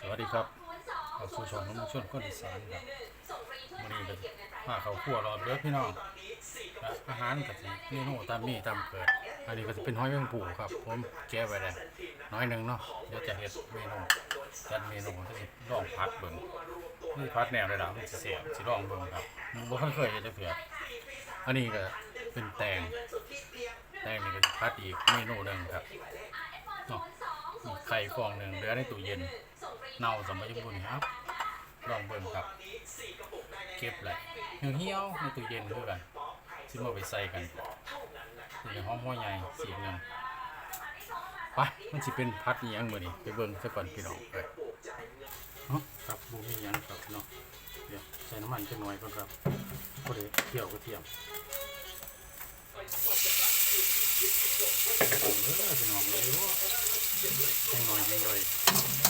สวัสดีครับเข้าสู่ช่องของชนคนอีสานครับวันนี้ก็มาเขาครัวรอบเด้อพี่น้องและอาหารก็สิเมนูตามมีตามเกิด อันนี้ก็จะเป็นห้อยแมงปูครับ ผมแก้ไว้แล้วน้อยหนึ่งเนาะเดี๋ยวจะเฮ็ดเมนูจัดเมนูก็สิลองพัดเบิ่งนี่พัดแนวเลยล่ะมันสิเสียบสิลองเบิ่งครับบ่เคยเคยเฮ็ดจักเทื่ออันนี้ก็เป็นแตงแตงนี่ก็พัดอีกเมนูหนึ่งครับนาะมีไข่ฟองหนึ่งเหลือในตู้เย็น เน่าสมัยบุญครับ ลองเบิ่งครับ เก็บแหละเหี่ยวในตู้เย็นคือกันซิมาไปใส่กันนี่ห้อมหัวใหญ่เสียงหนึ่งไปมันสิเป็นพัดยังมื้อนี้ไปเบิ่งซะก่อนพี่น้องเอ้ยครับบ่มียังครับเนาะเดี๋ยวใส่น้ำมันจักหน่อยก่อนครับก็ได้เคี่ยวกระเทียมผมเด้อพี่น้องเลยว่าแห้งหน่อยแห้งหน่อย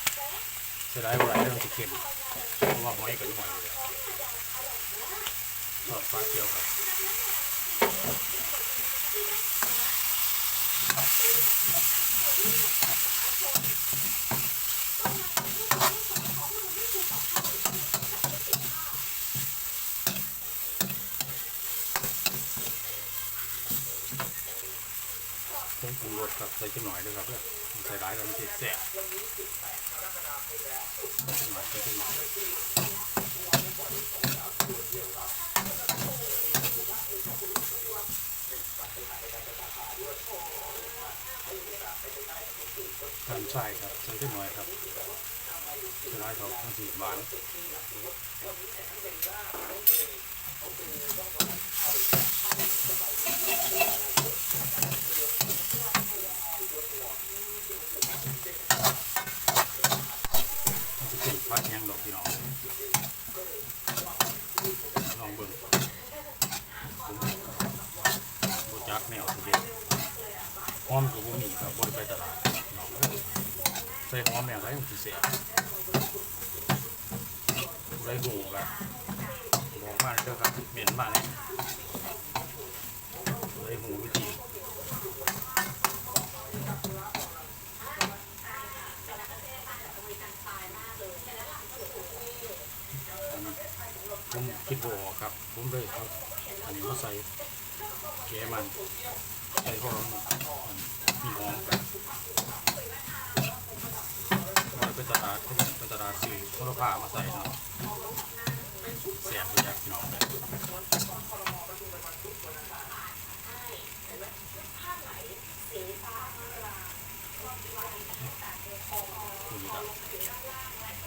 จะยิบกันก่อนดีกว่านะครับเป็นน้ำมันหอยครับเสียดายว่าเรื่องที่เค็มเพราะว่าหอยกับหอยเลยชอบปลาเกี๊ยวครับผงปรุงรสครับใส่จังหน่อยด้วยครับเพื่อใส่หลายแล้วมันจะแสบ ท่านใช่ครับใช่ที่หน่อยครับจะได้เขาทั้งสีหวานมันจะเป็นฟ้าแยงดอกพี่น้องลองเบิ่งผมบูจักแนวที่เด็ดห อมกับบุมีครับบริไปตลาดใส่หอมแมวไรมันสิเสียไรหูครับบอกมาเลยเด้อครับเหม็นมากเลยไรหูวิธีผมคิดบอกครับ ผมเลยเอาอันนี้มาใส่แกมันใส่เพราะมันมีหอมกัน มาเป็นตลาดที่เป็นตลา ดสื่อโทรภาพมาใส่เนาะเสียงไปจากพี่น้องเลย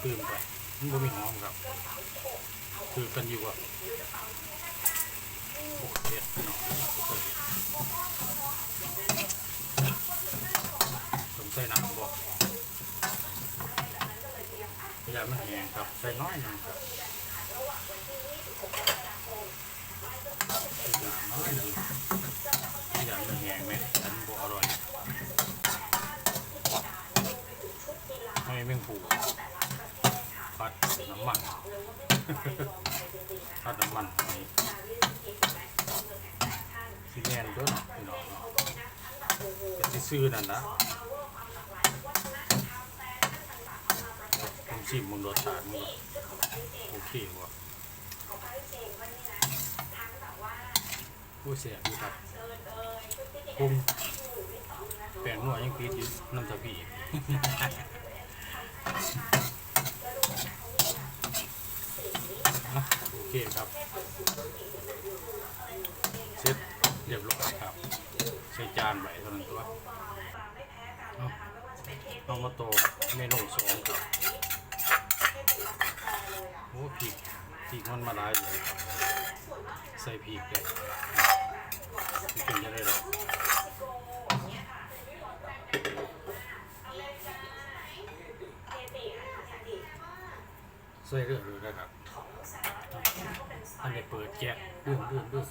คืมไปมันก็มีหอมครับ คือกันอยู่อะโอเคพี่น้องต้องใส่น้ำบ่อ ย่ามันแห้งครับใส่น้อยหนึงครับใส่น้อยหนึงอย่ามันแห้งไหมอันบ่อร่อยไม่แมงปูผัดน้ำมันผัดน้ำมันนี่ซีแมนด้วยเนาะพี่น้องเนาะเป็นที่ซื้อนั่นนะ ผม ชิมมึงรสชาติมึงโอเคว่ะผู้เสียดีครับปรุงแป้งนัวยังติดอยู่น้ำตาปีอะโอเคครับเสร็จเรียบร้อยครับ ใส่จานไว้เท่านั้นตัวเอาเอามาโตเมนูสองครับ โอ้พริกพริกมันมาหลายอยู่ใส่พริกเลยเป็นยังไงหรอกใส่เรื่องเลยนะครับอันนี้เปิดแก๊สเรื่องเรื่องเรื่อง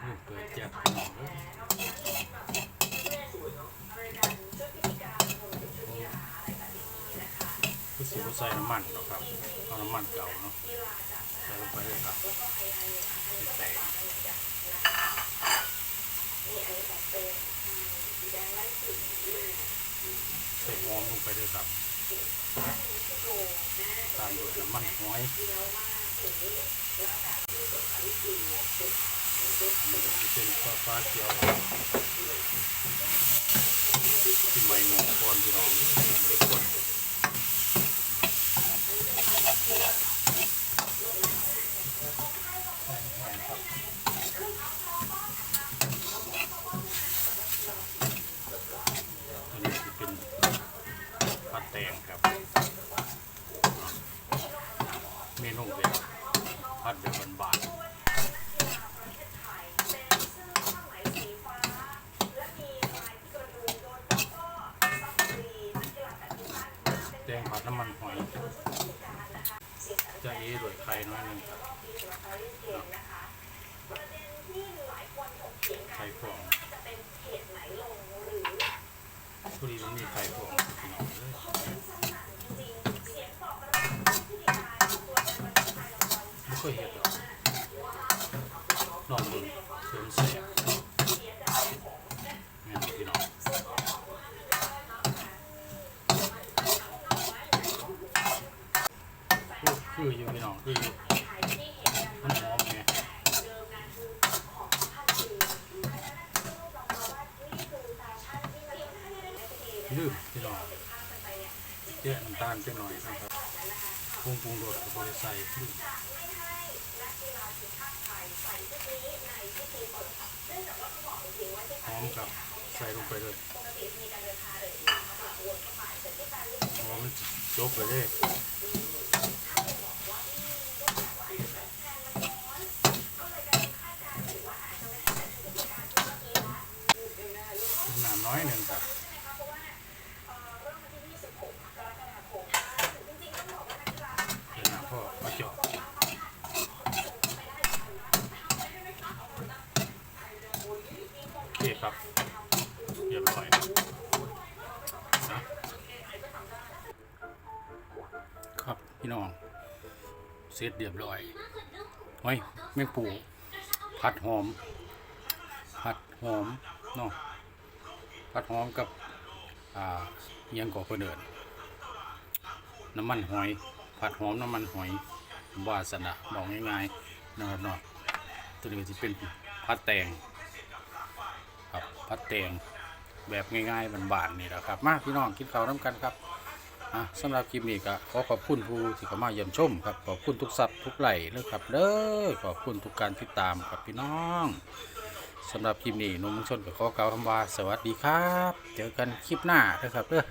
เรื่องเปิดแก๊สพี่น้องเด้อคือสิบ่ ใส่น้ำมันหรอกครับเอาน้ำมันเก่าเนาะใส่ลงไปเลยครับแตกใส่หอมลงไปเลยครับตามด้วยน้ำมันหอยมันจะเป็นฟ้าฟ้าเขียวที่ไม่มองก่อนพี่น้องเนี่ยไม่ได้กดอันนี้จะเป็นปลา แตงครับ เมนูแบบพัดแบบบานๆแดงผัดน้ำมันหอย จะเอด้วยไข่น้อยหนึงครับไข่ฟอง พอดีมันมีไข่ฟองพี่น้องเลยไม่ค่อยเห็นหรอกนองดูเสริมแสบนี่นพี่น้อง คือคืออยู่พี่น้องคืออยู่มันหอมไงลืมพี่น้องเจ๊น้ำหน่อยนะครับปรุงปรุงรสกับบริใส่ลืมหอมกับใส่ลงไปเลยหอมจบไปเลยน้ำน้อยหนึ่งครับเดี๋ยวน้ำพ่อมาเจาะโอเคครับเรียบร้อยนะครับ พี่น้องเสร็จเรียบร้อยเฮ้ยแมงปูผัดหอม ผัดหอมเนาะผัดหอมกับ อ่ายังก่อเพื่นเดินน้ำมันหอย ผัดหอมน้ำมันหอยวาสนาบอกง่ายๆนะครับเนาะตัวนี้จะเป็นผัดแตงครับผัดแตงแบบง่ายๆบานๆนี่แหละครับ มาพี่น้องกินข้าวน้ำกันครับ อะสำหรับคลิปนี้ก็ขอขอบคุณผู้ที่เข้ามาเยี่ยมชมครับขอบคุณทุกสับทุกไหลเลยครับเด้อขอบคุณทุกการติดตามครับพี่น้องสำหรับคลิปนี้หนุ่มชนกับขอกล่าวคำว่าสวัสดีครับ เจอกันคลิปหน้านะครับเด้อ